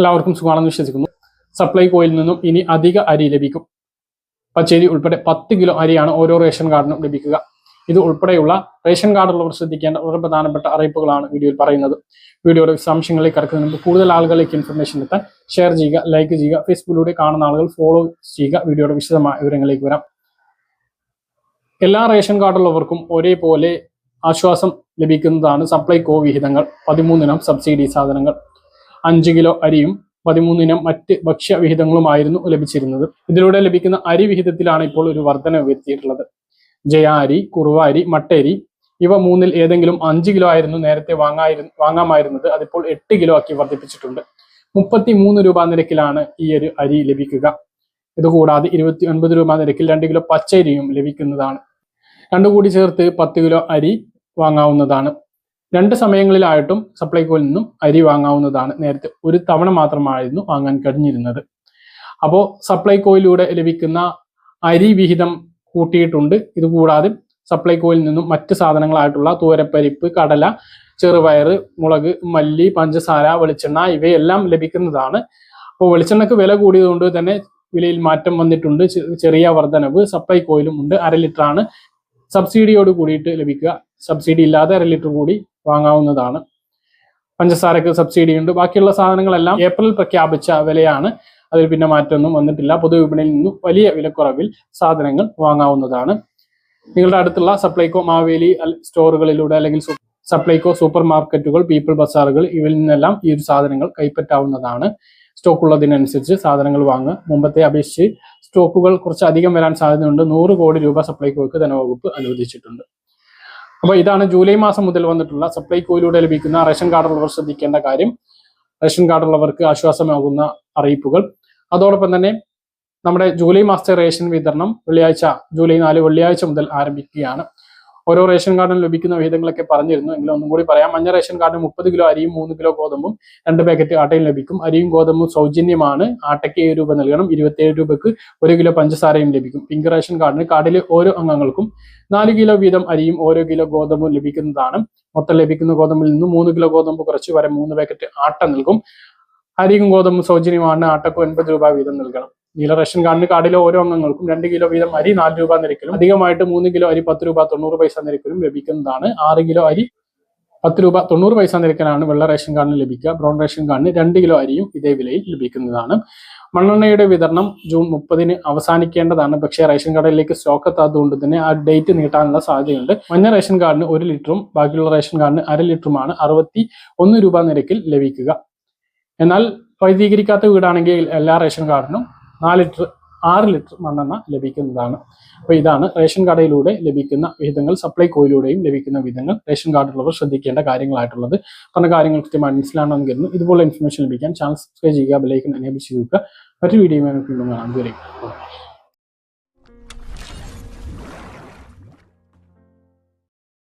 എല്ലാവർക്കും സുഖമാണെന്ന് വിശ്വസിക്കുന്നു. സപ്ലൈകോയിൽ നിന്നും ഇനി അധിക അരി ലഭിക്കും. പച്ചരി ഉൾപ്പെടെ പത്ത് കിലോ അരിയാണ് ഓരോ റേഷൻ കാർഡിനും ലഭിക്കുക. ഇത് ഉൾപ്പെടെയുള്ള റേഷൻ കാർഡുള്ളവർ ശ്രദ്ധിക്കേണ്ട വളരെ പ്രധാനപ്പെട്ട അറിയിപ്പുകളാണ് വീഡിയോയിൽ പറയുന്നത്. വീഡിയോയുടെ വിശദാംശങ്ങളിലേക്ക് കടക്കുന്നതിന് മുമ്പ് കൂടുതൽ ആളുകളിലേക്ക് ഇൻഫർമേഷൻ എത്താൻ ഷെയർ ചെയ്യുക ലൈക്ക് ചെയ്യുക ഫേസ്ബുക്കിലൂടെ കാണുന്ന ആളുകൾ ഫോളോ ചെയ്യുക. വീഡിയോയുടെ വിശദമായ വിവരങ്ങളിലേക്ക് വരാം. എല്ലാ റേഷൻ കാർഡുള്ളവർക്കും ഒരേപോലെ ആശ്വാസം ലഭിക്കുന്നതാണ് സപ്ലൈകോ വിഹിതങ്ങൾ. പതിമൂന്നിനം സബ്സിഡി സാധനങ്ങൾ. അഞ്ച് കിലോ അരിയും പതിമൂന്നിനം മറ്റ് ഭക്ഷ്യവിഹിതങ്ങളുമായിരുന്നു ലഭിച്ചിരുന്നത്. ഇതിലൂടെ ലഭിക്കുന്ന അരി വിഹിതത്തിലാണ് ഇപ്പോൾ ഒരു വർധന വരുത്തിയിട്ടുള്ളത്. ജയ അരി കുറുവ മട്ടരി ഇവ മൂന്നിൽ ഏതെങ്കിലും അഞ്ച് കിലോ ആയിരുന്നു നേരത്തെ വാങ്ങായിരുന്നു വാങ്ങാമായിരുന്നത്. അതിപ്പോൾ എട്ട് കിലോ ആക്കി വർദ്ധിപ്പിച്ചിട്ടുണ്ട്. മുപ്പത്തി മൂന്ന് രൂപ നിരക്കിലാണ് ഈ ഒരു അരി ലഭിക്കുക. ഇതുകൂടാതെ ഇരുപത്തി ഒൻപത് രൂപ നിരക്കിൽ രണ്ട് കിലോ പച്ചരിയും ലഭിക്കുന്നതാണ്. രണ്ടു കൂടി ചേർത്ത് പത്ത് കിലോ അരി വാങ്ങാവുന്നതാണ്. രണ്ട് സമയങ്ങളിലായിട്ടും സപ്ലൈകോയിൽ നിന്നും അരി വാങ്ങാവുന്നതാണ് നേരത്തെ ഒരു തവണ മാത്രമായിരുന്നു വാങ്ങാൻ കഴിഞ്ഞിരുന്നത്. അപ്പോൾ സപ്ലൈകോയിലൂടെ ലഭിക്കുന്ന അരി വിഹിതം കൂട്ടിയിട്ടുണ്ട്. ഇതുകൂടാതെ സപ്ലൈകോയിൽ നിന്നും മറ്റ് സാധനങ്ങളായിട്ടുള്ള തൂരപ്പരിപ്പ് കടല ചെറുപയറ് മുളക് മല്ലി പഞ്ചസാര വെളിച്ചെണ്ണ ഇവയെല്ലാം ലഭിക്കുന്നതാണ്. അപ്പോൾ വെളിച്ചെണ്ണക്ക് വില കൂടിയതുകൊണ്ട് തന്നെ വിലയിൽ മാറ്റം വന്നിട്ടുണ്ട്. ചെറിയ വർധനവ് സപ്ലൈകോയിലും ഉണ്ട്. അര ലിറ്ററാണ്. സബ്സിഡിയോട് കൂടിയിട്ട് ലഭിക്കുക സബ്സിഡി ഇല്ലാതെ അര ലിറ്റർ കൂടി വാങ്ങാവുന്നതാണ്. പഞ്ചസാരക്ക് സബ്സിഡി ഉണ്ട്. ബാക്കിയുള്ള സാധനങ്ങളെല്ലാം ഏപ്രിൽ പ്രഖ്യാപിച്ച വിലയാണ്. അതിൽ പിന്നെ മാറ്റമൊന്നും വന്നിട്ടില്ല. പൊതുവിപണിയിൽ നിന്നും വലിയ വിലക്കുറവിൽ സാധനങ്ങൾ വാങ്ങാവുന്നതാണ്. നിങ്ങളുടെ അടുത്തുള്ള സപ്ലൈകോ മാവേലി സ്റ്റോറുകളിലൂടെ അല്ലെങ്കിൽ സപ്ലൈകോ സൂപ്പർ മാർക്കറ്റുകൾ പീപ്പിൾ ബസാറുകൾ ഇവയിൽ നിന്നെല്ലാം ഈ ഒരു സാധനങ്ങൾ കൈപ്പറ്റാവുന്നതാണ്. സ്റ്റോക്ക് ഉള്ളതിനനുസരിച്ച് സാധനങ്ങൾ വാങ്ങുക. മുമ്പത്തെ അപേക്ഷിച്ച് സ്റ്റോക്കുകൾ കുറച്ച് അധികം വരാൻ സാധ്യതയുണ്ട്. നൂറ് കോടി രൂപ സപ്ലൈകോയ്ക്ക് ധനവകുപ്പ് അനുവദിച്ചിട്ടുണ്ട്. അപ്പോൾ ഇതാണ് ജൂലൈ മാസം മുതൽ വന്നിട്ടുള്ള സപ്ലൈകോയിലൂടെ ലഭിക്കുന്ന റേഷൻ കാർഡുള്ളവർ ശ്രദ്ധിക്കേണ്ട കാര്യം. റേഷൻ കാർഡുള്ളവർക്ക് ആശ്വാസമാകുന്ന അറിയിപ്പുകൾ. അതോടൊപ്പം തന്നെ നമ്മുടെ ജൂലൈ മാസത്തെ റേഷൻ വിതരണം വെള്ളിയാഴ്ച ജൂലൈ നാല് വെള്ളിയാഴ്ച മുതൽ ആരംഭിക്കുകയാണ്. ഓരോ റേഷൻ കാർഡിനും ലഭിക്കുന്ന വിഹിതങ്ങളൊക്കെ പറഞ്ഞിരുന്നു. എങ്കിലും ഒന്നും കൂടി പറയാം മഞ്ഞ റേഷൻ കാർഡിന് മുപ്പത് കിലോ അരിയും മൂന്ന് കിലോ ഗോതമ്പും രണ്ട് പാക്കറ്റ് ആട്ടയും ലഭിക്കും. അരിയും ഗോതമ്പും സൗജന്യമാണ്. ആട്ടയ്ക്ക് ഏഴ് രൂപ നൽകണം. ഇരുപത്തിയേഴ് രൂപയ്ക്ക് ഒരു കിലോ പഞ്ചസാരയും ലഭിക്കും. പിങ്ക് റേഷൻ കാർഡിന് കാർഡിലെ ഓരോ അംഗങ്ങൾക്കും നാല് കിലോ വീതം അരിയും ഓരോ കിലോ ഗോതമ്പും ലഭിക്കുന്നതാണ്. മൊത്തം ലഭിക്കുന്ന ഗോതമ്പിൽ നിന്ന് മൂന്ന് കിലോ ഗോതമ്പ് കുറച്ച് വരെ മൂന്ന് പാക്കറ്റ് ആട്ട നൽകും. അരിയും ഗോതമ്പും സൗജന്യമാണ്. ആട്ടക്ക് ഒൻപത് രൂപ വീതം നൽകണം. നീല റേഷൻ കാർഡിന് കാർഡിലെ ഓരോ അംഗങ്ങൾക്കും രണ്ട് കിലോ വീതം അരി നാല് രൂപ നിരക്കിലും അധികമായിട്ട് മൂന്ന് കിലോ അരി പത്ത് രൂപ തൊണ്ണൂറ് പൈസ നിരക്കിലും ലഭിക്കുന്നതാണ്. ആറ് കിലോ അരി പത്ത് രൂപ തൊണ്ണൂറ് പൈസ നിരക്കിലാണ് വെള്ള റേഷൻ കാർഡിന് ലഭിക്കുക. ബ്രൗൺ റേഷൻ കാർഡിന് രണ്ട് കിലോ അരിയും ഇതേ വിലയിൽ ലഭിക്കുന്നതാണ്. മണ്ണെണ്ണയുടെ വിതരണം ജൂൺ മുപ്പതിന് അവസാനിക്കേണ്ടതാണ്. പക്ഷേ റേഷൻ കാർഡിലേക്ക് സ്റ്റോക്ക് എത്താത്തതുകൊണ്ട് തന്നെ ആ ഡേറ്റ് നീട്ടാനുള്ള സാധ്യതയുണ്ട്. മഞ്ഞ റേഷൻ കാർഡിന് ഒരു ലിറ്ററും ബാക്കിയുള്ള റേഷൻ കാർഡിന് അര ലിറ്ററുമാണ് അറുപത്തി ഒന്ന് രൂപ നിരക്കിൽ ലഭിക്കുക. എന്നാൽ വൈദ്യീകരിക്കാത്ത വീടാണെങ്കിൽ എല്ലാ റേഷൻ കാർഡിനും നാല് ലിറ്റർ ആറ് ലിറ്റർ മണ്ണെണ്ണ ലഭിക്കുന്നതാണ്. അപ്പോൾ ഇതാണ് റേഷൻ കടയിലൂടെ ലഭിക്കുന്ന വിഹിതങ്ങൾ സപ്ലൈകോയിലൂടെയും ലഭിക്കുന്ന വിഹിതങ്ങൾ. റേഷൻ കാർഡിലുള്ളവർ ശ്രദ്ധിക്കേണ്ട കാര്യങ്ങളായിട്ടുള്ളത്. പറഞ്ഞ കാര്യങ്ങൾ കൃത്യമായി മനസ്സിലാണെന്ന് കരുതുന്നു. ഇതുപോലെ ഇൻഫർമേഷൻ ലഭിക്കാൻ ചാനൽ സബ്സ്ക്രൈബ് ചെയ്യുക ബെലൈക്കൺ എനേബിൾ ചെയ്ത് വെക്കുക. മറ്റു വീഡിയോ കാണാം. ഇതുവരെ